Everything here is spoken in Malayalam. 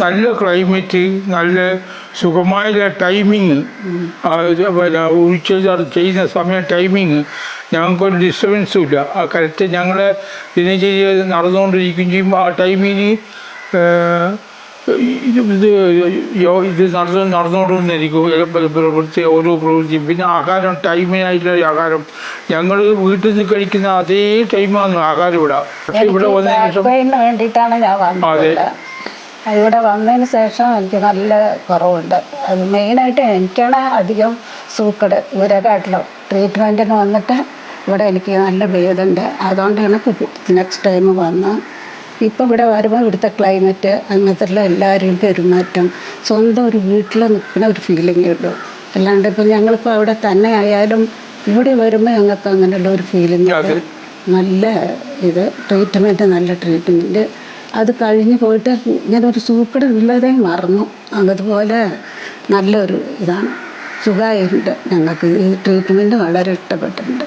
നല്ല ക്ലൈമറ്റ് നല്ല സുഖമായ ടൈമിങ് പിന്നെ ഉച്ച ചെയ്യുന്ന സമയം ടൈമിങ് ഞങ്ങൾക്കൊരു ഡിസ്റ്റർബൻസും ഇല്ല. ആ കറക്റ്റ് ഞങ്ങൾ ദിനചര്യ നടന്നുകൊണ്ടിരിക്കുകയും ചെയ്യുമ്പോൾ ആ ടൈമിന് ഇത് ഇത് യോ- ഇത് നടന്ന് നടന്നുകൊണ്ടിരിക്കും പ്രവൃത്തി ഓരോ പ്രവൃത്തിയും. പിന്നെ ആഹാരം ടൈമിനായിട്ടുള്ള ആഹാരം. ഞങ്ങൾ വീട്ടിൽ നിന്ന് കഴിക്കുന്ന അതേ ടൈമാണ് ആഹാരം ഇവിടെ. ഇവിടെ വന്നതിന് ശേഷം അതെ. ഇവിടെ വന്നതിന് ശേഷം എനിക്ക് നല്ല കുറവുണ്ട്. അത് മെയിനായിട്ട് എനിക്കാണ് അധികം സൂക്കട് ഇവരെക്കാട്ടിലും ട്രീറ്റ്മെന്റിന് വന്നിട്ട് ഇവിടെ എനിക്ക് നല്ല ഭേദമുണ്ട്. അതുകൊണ്ടാണ് നെക്സ്റ്റ് ടൈം വന്നത് ഇപ്പം ഇവിടെ വരുമ്പോൾ ഇവിടുത്തെ ക്ലൈമറ്റ് അങ്ങനത്തെ ഉള്ള എല്ലാവരെയും പെരുമാറ്റം സ്വന്തം ഒരു വീട്ടിൽ നിൽക്കുന്ന ഒരു ഫീലിംഗ് ഉള്ളൂ. അല്ലാണ്ട് ഇപ്പം ഞങ്ങളിപ്പോൾ അവിടെ തന്നെ ആയാലും ഇവിടെ വരുമ്പോൾ ഞങ്ങൾക്ക് അങ്ങനെയുള്ള ഒരു ഫീലിംഗ്. നല്ല ഇത് ട്രീറ്റ്മെന്റ് നല്ല ട്രീറ്റ്മെന്റ് അത് കഴിഞ്ഞ് പോയിട്ട് ഇങ്ങനെ ഒരു ഉള്ളതേ മറന്നു. അതുപോലെ നല്ലൊരു ഇതാണ്. സുഖമായിട്ടുണ്ട് ഞങ്ങൾക്ക് ഈ ട്രീറ്റ്മെന്റ് വളരെ ഇഷ്ടപ്പെട്ടിട്ടുണ്ട്.